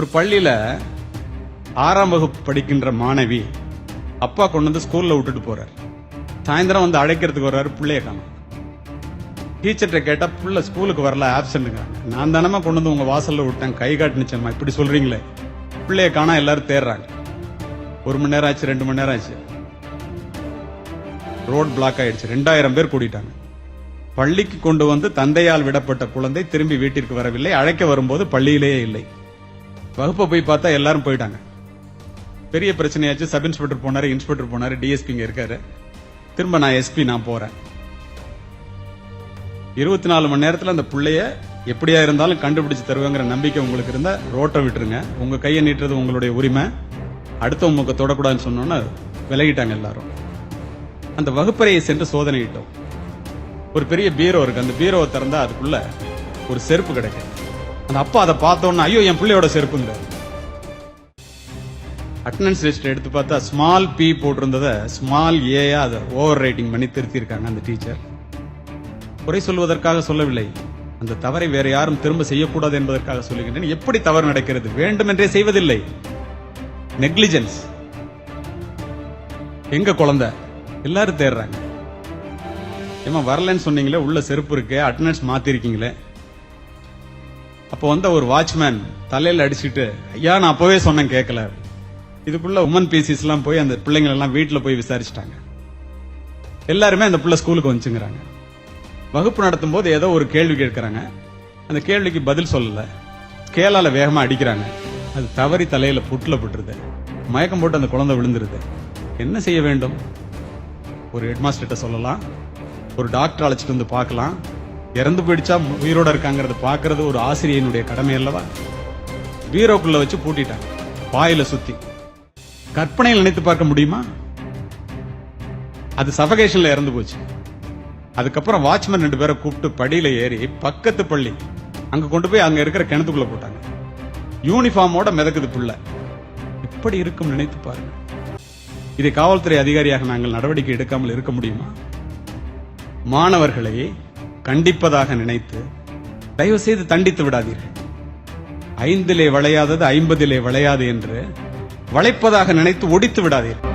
ஒரு பள்ளியில ஆறாம் வகுப்பு படிக்கின்ற மாணவி அப்பா கொண்டு வந்து ஸ்கூலில் விட்டுட்டு போறார். சாயந்தரம் வந்து அழைக்கிறதுக்கு வர்றாரு பிள்ளைய காணும். டீச்சர்கிட்ட கேட்டால் புள்ள ஸ்கூலுக்கு வரல ஆப்சண்ட்ங்கிறாங்க நான் தானமா கொண்டு வந்து உங்கள் வாசல்ல விட்டேன் கை காட்டுனுச்சம்மா இப்படி சொல்றீங்களே. பிள்ளைய காணா எல்லாரும் தேடுறாங்க ஒரு மணி நேரம் ஆச்சு ரெண்டு மணி நேரம் ஆச்சு. ரோட் பிளாக் ஆயிடுச்சு. ரெண்டாயிரம் பேர் கூடிட்டாங்க. பள்ளிக்கு கொண்டு வந்து தந்தையால் விடப்பட்ட குழந்தை திரும்பி வீட்டிற்கு வரவில்லை. அழைக்க வரும்போது பள்ளியிலேயே இல்லை. வகுப்பை போய் பார்த்தா எல்லாரும் போயிட்டாங்க. பெரிய பிரச்சனையாச்சு. சப் இன்ஸ்பெக்டர் போனாரு இன்ஸ்பெக்டர் போனாரு டிஎஸ்பி இங்க இருக்காரு. திரும்ப நான் எஸ்பி நான் போறேன். இருபத்தி நாலு மணி நேரத்தில் அந்த பிள்ளைய எப்படியா இருந்தாலும் கண்டுபிடிச்சு தருவேங்கிற நம்பிக்கை உங்களுக்கு இருந்தா ரோட்டை விட்டுருங்க. உங்க கையை நீட்டுறது உங்களுடைய உரிமை. அடுத்தவங்க உங்களுக்கு தொடக்கூடாதுன்னு சொன்னோன்னா விலகிட்டாங்க எல்லாரும். அந்த வகுப்பறையை சென்று சோதனையிட்டோம் ஒரு பெரிய பீரோ இருக்கு. அந்த பீரோவை திறந்தா அதுக்குள்ள ஒரு செருப்பு கிடைக்கும். அந்த அப்பா அதை பார்த்தோன்னா ஐயோ என் பிள்ளையோட செருப்புங்க அட்டண்டன்ஸ் லிஸ்ட் எடுத்து பார்த்தா ஸ்மால் பி போட்டிருந்ததை ஸ்மால் ஏயா அதை ஓவர் ரைட்டிங் பண்ணி திருத்தியிருக்காங்க அந்த டீச்சர் குறை சொல்வதற்காக சொல்லவில்லை. அந்த தவறை வேற யாரும் திரும்ப செய்யக்கூடாது என்பதற்காக சொல்லுகின்றேன். எப்படி தவறு நடக்கிறது? வேண்டுமென்றே செய்வதில்லை. நெக்லிஜென்ஸ் எங்க குழந்தை? எல்லாரும் தேடுறாங்க. ஏமா வரலன்னு சொன்னீங்களே உள்ள செருப்பு இருக்கு அட்டண்டன்ஸ் மாத்திருக்கீங்களே. அப்போ வந்த ஒரு வாட்ச்மேன் தலையில அடிச்சுட்டு ஐயா நான் அப்பவே சொன்னேன் கேட்கல இதுக்குள்ள உமன் பீசிஸ்லாம் எல்லாம் போய் அந்த பிள்ளைங்க எல்லாம் வீட்டுல போய் விசாரிச்சிட்டாங்க. எல்லாருமே அந்த பிள்ளை ஸ்கூலுக்கு வந்துச்சுங்கிறாங்க. வகுப்பு நடத்தும் போது ஏதோ ஒரு கேள்வி கேட்கிறாங்க. அந்த கேள்விக்கு பதில் சொல்லல. கேளால வேகமா அடிக்கிறாங்க. அது தவறி தலையில புட்டுல போட்டுருது. மயக்கம் போட்டு அந்த குழந்தை விழுந்துருது. என்ன செய்ய வேண்டும்? ஒரு ஹெட்மாஸ்டர்கிட்ட சொல்லலாம். ஒரு டாக்டர் அழைச்சிட்டு வந்து பார்க்கலாம். இறந்து போயிடுச்சா? உயிரோட இருக்காங்கிறத பார்க்கறது ஒரு ஆசிரியனுடைய கடமை அல்லவா? பீரோக்குள்ள வச்சு பூட்டிட்டாங்க வாயில சுத்தி. கற்பனையில் நினைத்து பார்க்க முடியுமா? அது சஃபகேஷன்ல இறந்து போச்சு. அதுக்கப்புறம் வாட்ச்மேன் ரெண்டு பேரை கூப்பிட்டு படியில ஏறி பக்கத்து பள்ளி. அங்க கொண்டு போய் அங்க இருக்கிற கிணத்துக்குள்ள போட்டாங்க. யூனிஃபார்மோட மிதக்குது பிள்ளை. இப்படி இருக்கும் நினைத்து பாருங்க. இதை காவல்துறை அதிகாரியாக நாங்கள் நடவடிக்கை எடுக்காமல் இருக்க முடியுமா? மாணவர்களை கண்டிப்பதாக நினைத்து தயவு செய்து தண்டித்து விடாதீர்கள். ஐந்திலே வளையாதது ஐம்பதிலே வளையாது என்று வளைப்பதாக நினைத்து ஒடித்து விடாதீர்கள்.